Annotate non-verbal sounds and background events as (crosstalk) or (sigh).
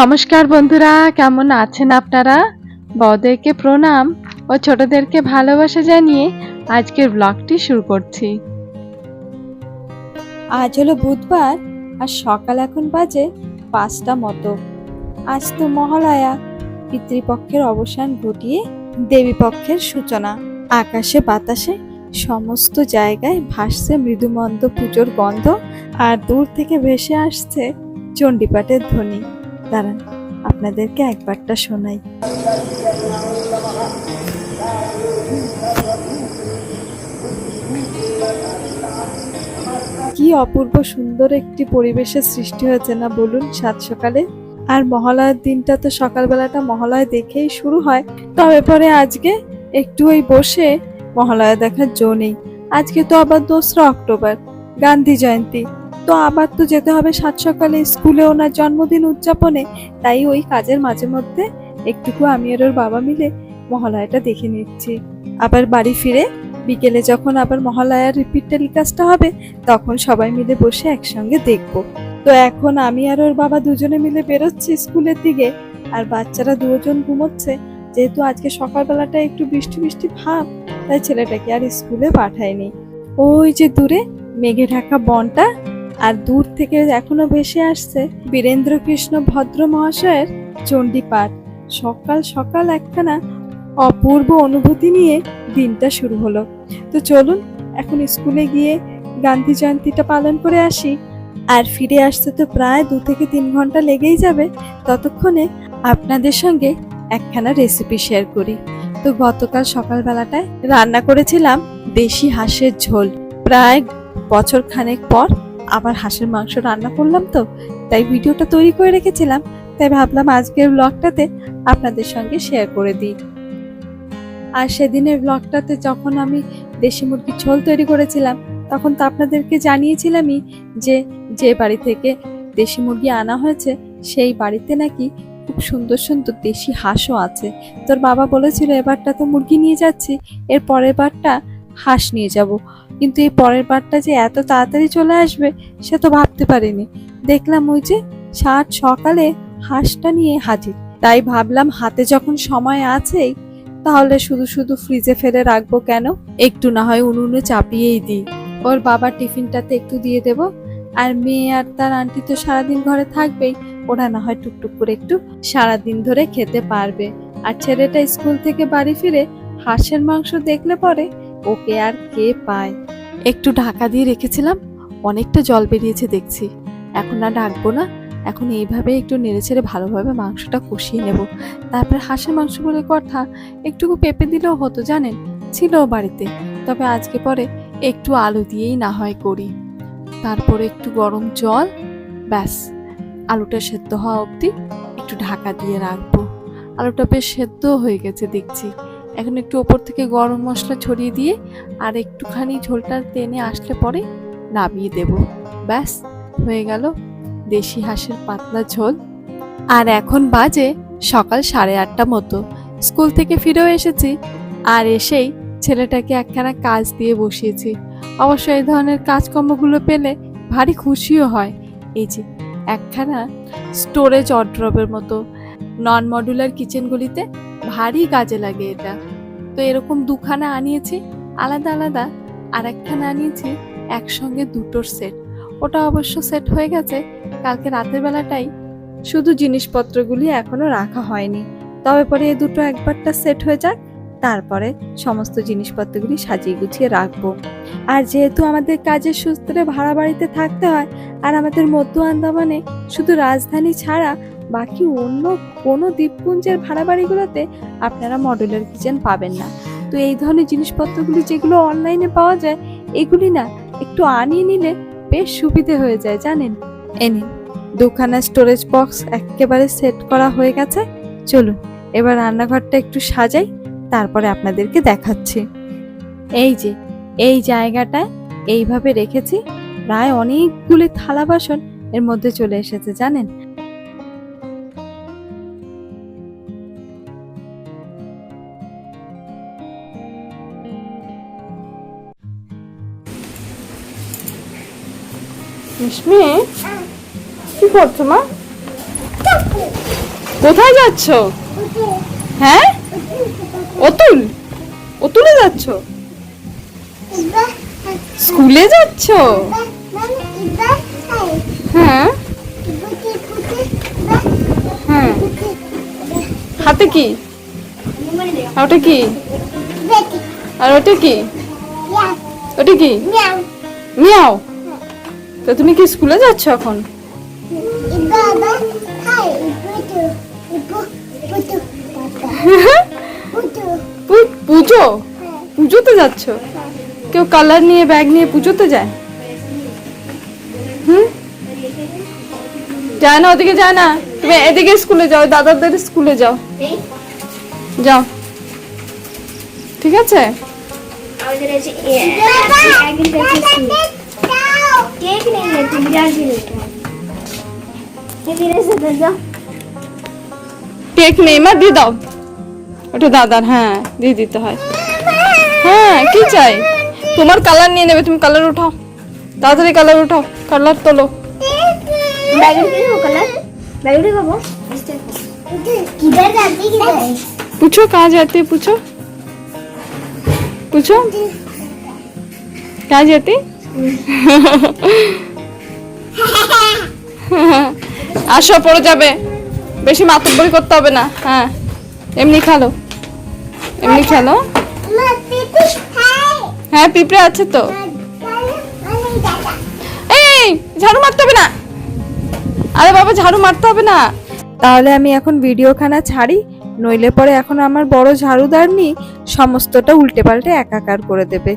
নমস্কার বন্ধুরা, কেমন আছেন আপনারা? বড়দেরকে প্রণাম ও ছোটদেরকে ভালোবাসা জানিয়ে আজকের ব্লগটি শুরু করছি। আজ হলো বুধবার আর সকাল এখন বাজে পাঁচটা মতো। আজ তো মহালয়া, পিতৃপক্ষের অবসান ঘটিয়ে দেবীপক্ষের সূচনা। আকাশে, বাতাসে সমস্ত জায়গায় ভাসছে মৃদুমন্দ পুজোর গন্ধ আর দূর থেকে ভেসে আসছে চণ্ডীপাঠের ধ্বনি। দাঁড়ান, আপনাদেরকে একবারটা শোনাই। কি অপূর্ব সুন্দর একটি পরিবেশের সৃষ্টি হয়েছে না বলুন সাত সকালে? আর মহালয়ার দিনটা তো সকালবেলাটা মহালয়া দেখেই শুরু হয়। তবে পরে আজকে একটু ওই বসে মহালয়া দেখার জো নেই। আজকে তো আবার দোসরা অক্টোবর, গান্ধী জয়ন্তী। তো আবার তো যেতে হবে সাত সকালে স্কুলে ওনার জন্মদিন উদযাপনে। তাই ওই কাজের মাঝে মধ্যে একটুকু আমি আর ওর বাবা মিলে মহালয়াটা দেখে নিচ্ছি। আবার বাড়ি ফিরে বিকেলে যখন আবার মহালয়ার রিপিট টেলিকাস্টটা হবে, তখন সবাই মিলে বসে একসঙ্গে দেখব। তো এখন আমি আর ওর বাবা দুজনে মিলে বেরোচ্ছি স্কুলের দিকে, আর বাচ্চারা দুজন ঘুমোচ্ছে। যেহেতু আজকে সকালবেলাটা একটু বৃষ্টি বৃষ্টি ভাব, তাই ছেলেটাকে আর স্কুলে পাঠায়নি ওই যে দূরে মেঘে ঢাকা বনটা আর দূর থেকে এখনও ভেসে আসছে বীরেন্দ্র কৃষ্ণ ভদ্র মহাশয়ের চণ্ডীপাঠ। সকাল সকাল একখানা অপূর্ব অনুভূতি নিয়ে দিনটা শুরু হলো। তো চলুন, এখন স্কুলে গিয়ে গান্ধী জয়ন্তীটা পালন করে আসি। আর ফিরে আসতে তো প্রায় দু থেকে তিন ঘণ্টা লেগেই যাবে। ততক্ষণে আপনাদের সঙ্গে একখানা রেসিপি শেয়ার করি। তো গতকাল সকালবেলাটায় রান্না করেছিলাম দেশি হাঁসের ঝোল। প্রায় বছর খানেক পর আবার হাঁসের মাংস রান্না করলাম তো, তাই ভিডিওটা তৈরি করে রেখেছিলাম। তাই ভাবলাম আজকের ব্লগটাতে আপনাদের সঙ্গে শেয়ার করে দিই। আর সেদিনের ব্লগটাতে যখন আমি দেশি মুরগির ঝোল তৈরি করেছিলাম, তখন তো আপনাদেরকে জানিয়েছিলামই যে যে বাড়ি থেকে দেশি মুরগি আনা হয়েছে, সেই বাড়িতে নাকি খুব সুন্দর সুন্দর দেশি হাঁসও আছে। তোর বাবা বলেছিল, এবারটা তো মুরগি নিয়ে যাচ্ছি, এর পরের বারটা হাঁস নিয়ে যাব। কিন্তু এই পরের বারটা যে এত তাড়াতাড়ি চলে আসবে, সে তো ভাবতে পারিনি। দেখলাম ওই যে ষাট সকালে হাঁসটা নিয়ে হাজির। তাই ভাবলাম হাতে যখন সময় আছেই, তাহলে শুধু শুধু ফ্রিজে ফেলে রাখব কেন? একটু না হয় উনুনে চাপিয়েই দিই। ওর বাবার টিফিনটাতে একটু দিয়ে দেব। আর মেয়ে আর তার আন্টি তো সারাদিন ঘরে থাকবেই, ওরা না হয় টুকটুক করে একটু সারাদিন ধরে খেতে পারবে। আর ছেলেটা স্কুল থেকে বাড়ি ফিরে হাঁসের মাংস দেখলে পরে ওকে আর কে পায়? একটু ঢাকা দিয়ে রেখেছিলাম, অনেকটা জল বেরিয়েছে দেখছি। এখন আর ঢাকবো না, এখন এইভাবে একটু নেড়ে ছেড়ে ভালোভাবে মাংসটা কষিয়ে নেব। তারপরে হাঁসের মাংস বলে কথা, একটুকু পেঁপে দিলেও হতো জানেন, ছিল বাড়িতে। তবে আজকে পরে একটু আলু দিয়েই না হয় করি। তারপরে একটু গরম জল, ব্যাস, আলুটা সেদ্ধ হওয়া অবধি একটু ঢাকা দিয়ে রাখব। আলুটা বেশ সেদ্ধ হয়ে গেছে দেখছি। এখন একটু ওপর থেকে গরম মশলা ছড়িয়ে দিয়ে আর একটুখানি ঝোলটা টেনে আসলে পরে নামিয়ে দেব। ব্যাস, হয়ে গেল দেশি হাঁসের পাতলা ঝোল। আর এখন বাজে সকাল সাড়ে আটটা মতো। স্কুল থেকে ফিরেও এসেছি আর এসেই ছেলেটাকে একখানা কাজ দিয়ে বসিয়েছি। অবশ্য এই ধরনের কাজকর্মগুলো পেলে ভারী খুশিও হয়। এই যে একখানা স্টোরেজ অড্রপের মতো নন মডুলার কিচেনগুলিতে ভারী কাজে লাগে এটা। তো এরকম দুখানা আনিয়েছি, আলাদা আলাদা, আর একখানা আনিয়েছি একসঙ্গে দুটোর সেট। ওটা অবশ্য সেট হয়ে গেছে, কালকে রাতের বেলাটাই। শুধু জিনিসপত্রগুলি এখনও রাখা হয়নি। তবে পরে এ দুটো একবারটা সেট হয়ে যাক, তারপরে সমস্ত জিনিসপত্রগুলি সাজিয়ে গুছিয়ে রাখব। আর যেহেতু আমাদের কাজের সূত্রে ভাড়া বাড়িতে থাকতে হয়, আর আমাদের মধ্য আন্দামানে শুধু রাজধানী ছাড়া বাকি অন্য কোনো দ্বীপপুঞ্জের ভাড়া বাড়িগুলোতে আপনারা মডেলের কিচেন পাবেন না। তো এই ধরনের জিনিসপত্রগুলি যেগুলো অনলাইনে পাওয়া যায়, এগুলি না একটু আনিয়ে নিলে বেশ সুবিধে হয়ে যায়, জানেন? এনে দুখানা স্টোরেজ বক্স একেবারে সেট করা হয়ে গেছে। চলুন, এবার রান্নাঘরটা একটু সাজাই, তারপরে আপনাদেরকে দেখাচ্ছি। এই যে, এই জায়গাটায় এইভাবে রেখেছি, প্রায় অনেকগুলি থালা বাসন এর মধ্যে চলে এসেছে, জানেন? মিশমি কি করছ মা? কোথায় যাচ্ছ? হ্যাঁ? অতুল অতুলে যাচ্ছ? স্কুলে যাচ্ছ? হ্যাঁ? হ্যাঁ। হাতে কি? আর ওটা কি? আর ওটা কি? ওটা কি? মিয়াও। তো তুমি কি স্কুলে যাচ্ছ এখন? পুজো? পুজোতে যাচ্ছ? কেউ কালার নিয়ে ব্যাগ নিয়ে পুজোতে যায়? হুম? যায় না ওদিকে যায় না। তুমি এদিকে স্কুলে যাও দাদাদের স্কুলে যাও। যাও। ঠিক আছে? আমাদের আছে কেক নেই লেতে বিরাট লেতে এখানে সাথে যাও কেক নেই মা দিয়ে দাও ওটা দাদার হ্যাঁ দিয়ে দিতে হয় হ্যাঁ কি চাই তোমার কালার নিয়ে নেবে তুমি কালার উঠাও তাড়াতাড়ি কালার উঠাও কালার তোলো बैगन की हो कलर बैगन का वो किधर जाती किधर पूछो कहाँ जाते हैं, पूछो पूछो कहाँ जाते (laughs) আসো, পড়ে যাবে। বেশি মাতব্বরি করতে হবে না। হ্যাঁ এমনি খেলো। এমনি খেলো। হ্যাঁ পিঁপড়ে আছে তো। এই, ঝাড়ু মারতে হবে না। আরে বাবা, ঝাড়ু মারতে হবে না। তাহলে আমি এখন ভিডিওখানা ছাড়ি, নইলে পরে এখন আমার বড় ঝাড়ুদারনি সমস্তটা উল্টে পাল্টে একাকার করে দেবে।